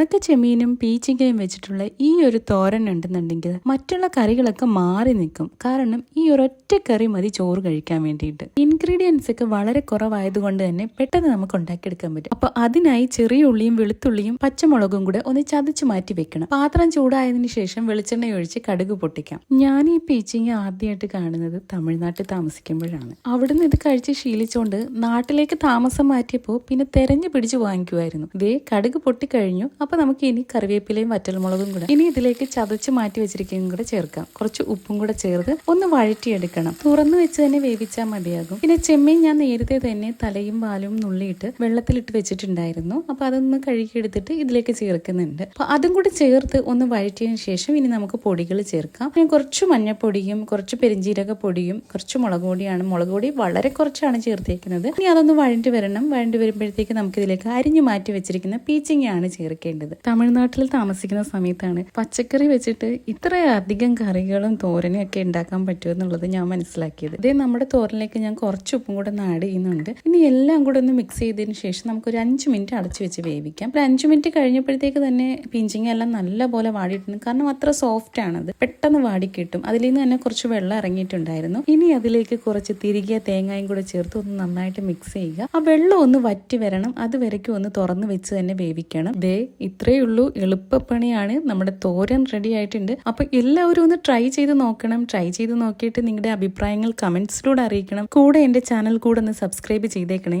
ഉണക്ക ചെമ്മീനും പീച്ചിങ്കയും വെച്ചിട്ടുള്ള ഈ ഒരു തോരൻ ഉണ്ടെന്നുണ്ടെങ്കിൽ മറ്റുള്ള കറികളൊക്കെ മാറി നിൽക്കും. കാരണം ഈ ഒരൊറ്റ കറി മതി ചോറ് കഴിക്കാൻ വേണ്ടിയിട്ട്. ഇൻഗ്രീഡിയൻസ് ഒക്കെ വളരെ കുറവായതുകൊണ്ട് തന്നെ പെട്ടെന്ന് നമുക്ക് ഉണ്ടാക്കിയെടുക്കാൻ പറ്റും. അപ്പൊ അതിനായി ചെറിയ ഉള്ളിയും വെളുത്തുള്ളിയും പച്ചമുളകും കൂടെ ഒന്ന് ചതച്ച് മാറ്റി വെക്കണം. പാത്രം ചൂടായതിനു ശേഷം വെളിച്ചെണ്ണ ഒഴിച്ച് കടുക് പൊട്ടിക്കാം. ഞാൻ ഈ പീച്ചിങ്ങ ആദ്യമായിട്ട് കാണുന്നത് തമിഴ്നാട്ടിൽ താമസിക്കുമ്പോഴാണ്. അവിടുന്ന് ഇത് കഴിച്ച് ശീലിച്ചുകൊണ്ട് നാട്ടിലേക്ക് താമസം മാറ്റിയപ്പോൾ പിന്നെ തെരഞ്ഞു പിടിച്ച് വാങ്ങിക്കുമായിരുന്നു ഇതേ കടുക് പൊട്ടിക്കഴിഞ്ഞു. അപ്പൊ നമുക്ക് ഇനി കറിവേപ്പിലയും വറ്റൽമുളകും കൂടെ ഇനി ഇതിലേക്ക് ചതച്ച് മാറ്റി വെച്ചിരിക്കുകയും കൂടെ ചേർക്കാം. കുറച്ച് ഉപ്പും കൂടെ ചേർത്ത് ഒന്ന് വഴറ്റിയെടുക്കണം. തുറന്നു വെച്ച് തന്നെ വേവിച്ചാൽ മതിയാകും. പിന്നെ ചെമ്മീൻ ഞാൻ നേരത്തെ തന്നെ തലയും പാലും നുള്ളിയിട്ട് വെള്ളത്തിലിട്ട് വെച്ചിട്ടുണ്ടായിരുന്നു. അപ്പൊ അതൊന്ന് കഴുകിയെടുത്തിട്ട് ഇതിലേക്ക് ചേർക്കുന്നുണ്ട്. അപ്പോൾ അതും കൂടി ചേർത്ത് ഒന്ന് വഴറ്റിയതിന് ശേഷം ഇനി നമുക്ക് പൊടികൾ ചേർക്കാം. ഞാൻ കുറച്ച് മഞ്ഞപ്പൊടിയും കുറച്ച് പെരിഞ്ചീരക പൊടിയും കുറച്ച് മുളക് പൊടിയാണ്. മുളക് പൊടി വളരെ കുറച്ചാണ് ചേർത്തേക്കുന്നത്. ഇനി അതൊന്ന് വഴണ്ടി വരണം. വഴണ്ടി വരുമ്പോഴത്തേക്ക് നമുക്ക് ഇതിലേക്ക് അരിഞ്ഞു മാറ്റി വെച്ചിരിക്കുന്ന പീച്ചിങ്ങയാണ് ചേർക്കേണ്ടത്. തമിഴ്നാട്ടിൽ താമസിക്കുന്ന സമയത്താണ് പച്ചക്കറി വെച്ചിട്ട് ഇത്രയധികം കറികളും തോരനും ഒക്കെ ഉണ്ടാക്കാൻ പറ്റുമോ എന്നുള്ളത് ഞാൻ മനസ്സിലാക്കിയത്. ഇതേ നമ്മുടെ തോരനിലേക്ക് ഞാൻ കുറച്ച് ഉപ്പും കൂടെ ഒന്ന് ആഡ് ചെയ്യുന്നുണ്ട്. ഇനി എല്ലാം കൂടെ ഒന്ന് മിക്സ് ചെയ്തതിന് ശേഷം നമുക്ക് ഒരു അഞ്ച് മിനിറ്റ് അടച്ചു വെച്ച് വേവിക്കാം. ഒരു അഞ്ച് മിനിറ്റ് കഴിഞ്ഞപ്പോഴത്തേക്ക് തന്നെ പിഞ്ചിങ്ങ എല്ലാം നല്ലപോലെ വാടിയിട്ടുണ്ട്. കാരണം അത്ര സോഫ്റ്റ് ആണത്. പെട്ടെന്ന് വാടി കിട്ടും. അതിൽ നിന്ന് തന്നെ കുറച്ച് വെള്ളം ഇറങ്ങിയിട്ടുണ്ടായിരുന്നു. ഇനി അതിലേക്ക് കുറച്ച് തിരികെ തേങ്ങയും കൂടെ ചേർത്ത് ഒന്ന് നന്നായിട്ട് മിക്സ് ചെയ്യുക. ആ വെള്ളം ഒന്ന് വറ്റി വരണം. അത് വരയ്ക്കും ഒന്ന് തുറന്ന് വെച്ച് തന്നെ വേവിക്കണം. ദേ ഇത്രയേ ഉള്ളൂ എളുപ്പപ്പണിയാണ്. നമ്മുടെ തോരൻ റെഡി ആയിട്ടുണ്ട്. അപ്പൊ എല്ലാവരും ഒന്ന് ട്രൈ ചെയ്ത് നോക്കണം. ട്രൈ ചെയ്ത് നോക്കിയിട്ട് നിങ്ങളുടെ അഭിപ്രായങ്ങൾ കമന്റ്സിലൂടെ അറിയിക്കണം. കൂടെ എന്റെ ചാനൽ കൂടെ ഒന്ന് സബ്സ്ക്രൈബ് ചെയ്തേക്കണേ.